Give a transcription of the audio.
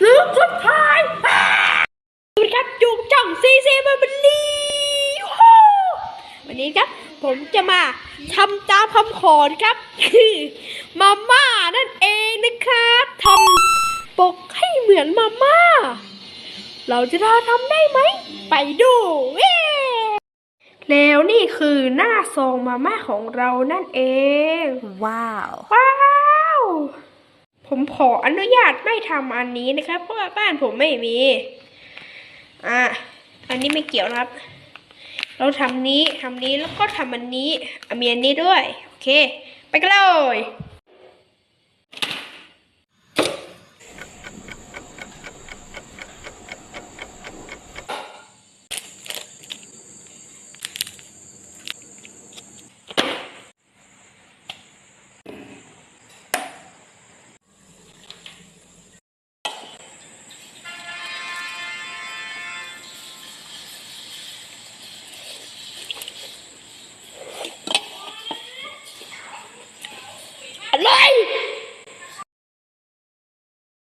หรือคนไทยสวัสดีครับจุกจ่องซีซีมาบันลีฮู้วันนี้ครับ ผมจะมาทำตามคำขอนะครับคือมาม่านั่นเองนะครับทำปกให้เหมือนมาม่า เราจะทำได้ไหม ไปดูเย้แล้วนี่คือหน้าซองมาม่าของเรานั่นเอง ว้าวว้าว ผมขออนุญาตไม่ทำอันนี้นะครับ เพราะว่าบ้านผมไม่มี อะ อันนี้ไม่เกี่ยวนะครับ เราทำนี้ทำนี้แล้วก็ทำอันนี้อเมีอันนี้ด้วย โอเค ไปกันเลย